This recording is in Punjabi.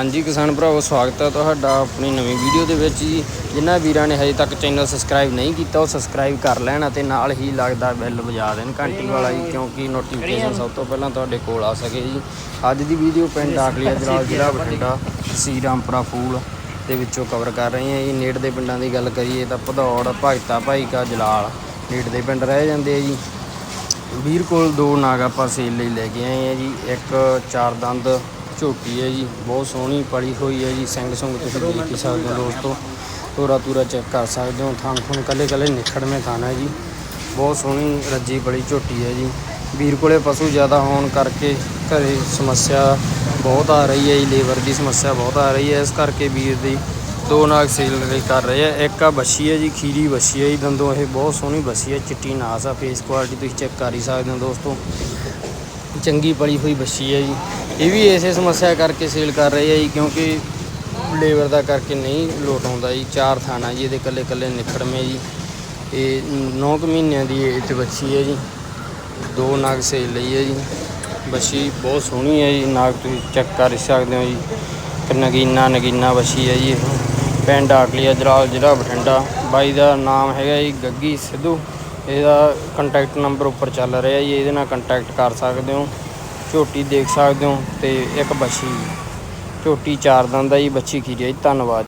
ਹਾਂਜੀ ਕਿਸਾਨ ਭਰਾਵੋ, ਸਵਾਗਤ ਹੈ ਤੁਹਾਡਾ ਆਪਣੀ ਨਵੀਂ ਵੀਡੀਓ ਦੇ ਵਿੱਚ ਜੀ। ਜਿਨ੍ਹਾਂ ਵੀਰਾਂ ਨੇ ਹਜੇ ਤੱਕ ਚੈਨਲ ਸਬਸਕ੍ਰਾਈਬ ਨਹੀਂ ਕੀਤਾ, ਉਹ ਸਬਸਕ੍ਰਾਈਬ ਕਰ ਲੈਣ ਅਤੇ ਨਾਲ ਹੀ ਲੱਗਦਾ ਬੈਲ ਵਜਾ ਦੇਣ ਘੰਟੀ ਵਾਲਾ ਜੀ, ਕਿਉਂਕਿ ਨੋਟੀਫਿਕੇਸ਼ਨ ਸਭ ਤੋਂ ਪਹਿਲਾਂ ਤੁਹਾਡੇ ਕੋਲ ਆ ਸਕੇ ਜੀ। ਅੱਜ ਦੀ ਵੀਡੀਓ ਪਿੰਡ ਡਾਕਲੀਆ ਜਲਾਲ ਜ਼ਿਲ੍ਹਾ ਬਠਿੰਡਾ ਤਹਿਸੀਲ ਰਾਮਪੁਰਾ ਫੂਲ ਦੇ ਵਿੱਚੋਂ ਕਵਰ ਕਰ ਰਹੇ ਹਾਂ ਜੀ। ਨੇੜ ਦੇ ਪਿੰਡਾਂ ਦੀ ਗੱਲ ਕਰੀਏ ਤਾਂ ਭਦੌੜ ਭਗਤਾ ਭਾਈਕਾ, ਜਲਾਲ ਨੇੜ ਦੇ ਪਿੰਡ ਰਹਿ ਜਾਂਦੇ ਆ ਜੀ। ਵੀਰ ਕੋਲ ਦੋ ਨਾਗ ਆਪਾਂ ਸੇਲ ਲਈ ਲੈ ਕੇ ਆਏ ਆ ਜੀ। ਇੱਕ ਚਾਰ ਦੰਦ ਝੋਟੀ ਹੈ ਜੀ ਬਹੁਤ ਸੋਹਣੀ ਪਲੀ ਹੋਈ ਹੈ ਜੀ ਸਿੰਘ ਸੁੰਗ ਤੁਸੀਂ ਦੇਖ ਹੀ ਸਕਦੇ ਹੋ ਦੋਸਤੋ। ਤੋਰਾ ਤੂਰਾ ਚੈੱਕ ਕਰ ਸਕਦੇ ਹੋ ਥਾਂ ਥੁਣ ਕੱਲੇ ਕੱਲੇ ਨਿਖੜਵੇਂ ਥਾਂ ਹੈ ਜੀ। ਬਹੁਤ ਸੋਹਣੀ ਰੱਜੀ ਬੜੀ ਝੋਟੀ ਹੈ ਜੀ। ਵੀਰ ਕੋਲੇ ਪਸ਼ੂ ਜ਼ਿਆਦਾ ਹੋਣ ਕਰਕੇ ਘਰੇ ਸਮੱਸਿਆ ਬਹੁਤ ਆ ਰਹੀ ਹੈ ਜੀ ਲੇਬਰ ਦੀ ਸਮੱਸਿਆ ਬਹੁਤ ਆ ਰਹੀ ਹੈ। ਇਸ ਕਰਕੇ ਵੀਰ ਦੀ ਦੋ ਨਾਗ ਸੇਲ ਲਈ ਕਰ ਰਹੇ ਆ ਇੱਕ ਆ ਬੱਛੀ ਹੈ ਜੀ ਖੀਰੀ ਬੱਛੀ ਹੈ ਜੀ ਦੰਦੋਂ ਇਹ ਬਹੁਤ ਸੋਹਣੀ ਬੱਛੀ ਹੈ ਚਿੱਟੀ ਨਾਸ ਆ ਫੇਸ ਕੁਆਲਿਟੀ ਤੁਸੀਂ ਚੈੱਕ ਕਰ ਹੀ ਸਕਦੇ ਹੋ ਦੋਸਤੋ। ਚੰਗੀ ਪਲੀ ਹੋਈ ਬੱਛੀ ਹੈ ਜੀ। ਇਹ ਵੀ ਇਸੇ ਸਮੱਸਿਆ ਕਰਕੇ ਸੇਲ ਕਰ ਰਹੇ ਆ ਜੀ, ਕਿਉਂਕਿ ਲੇਬਰ ਦਾ ਕਰਕੇ ਨਹੀਂ ਲੋਟ ਆਉਂਦਾ ਜੀ। ਚਾਰ ਥਾਣਾ ਜੀ, ਇਹਦੇ ਕੱਲੇ ਕੱਲੇ ਨਿਖੜਵੇਂ ਜੀ। ਇਹ 9 ਮਹੀਨਿਆਂ ਦੀ ਏਜ ਤੇ ਬੱਚੀ ਹੈ ਜੀ। ਦੋ ਨਾਗ ਸੇਲ ਲਈ ਹੈ ਜੀ। ਬੱਛੀ ਬਹੁਤ ਸੋਹਣੀ ਹੈ ਜੀ, ਨਾਗ ਤੁਸੀਂ ਚੈੱਕ ਕਰ ਸਕਦੇ ਹੋ ਜੀ। ਨਗੀਨਾ ਨਗੀਨਾ ਬੱਛੀ ਹੈ ਜੀ ਇਹ। ਪਿੰਡ ਆਕਲੀਆ ਜਲਾਲ ਜ਼ਿਲ੍ਹਾ ਬਠਿੰਡਾ। ਬਾਈ ਦਾ ਨਾਮ ਹੈਗਾ ਜੀ, ਗੱਗੀ ਸਿੱਧੂ। ਇਹਦਾ ਕੰਟੈਕਟ ਨੰਬਰ ਉੱਪਰ ਚੱਲ ਰਿਹਾ ਜੀ, ਇਹਦੇ ਨਾਲ ਕੰਟੈਕਟ ਕਰ ਸਕਦੇ ਹੋ। ਝੋਟੀ ਦੇਖ ਸਕਦੇ ਹੋ ਤੇ ਇੱਕ ਬੱਛੀ ਝੋਟੀ ਚਾਰ ਦੰਦ ਆ ਜੀ ਬੱਛੀ ਖੀਰੀ ਜੀ, ਧੰਨਵਾਦ।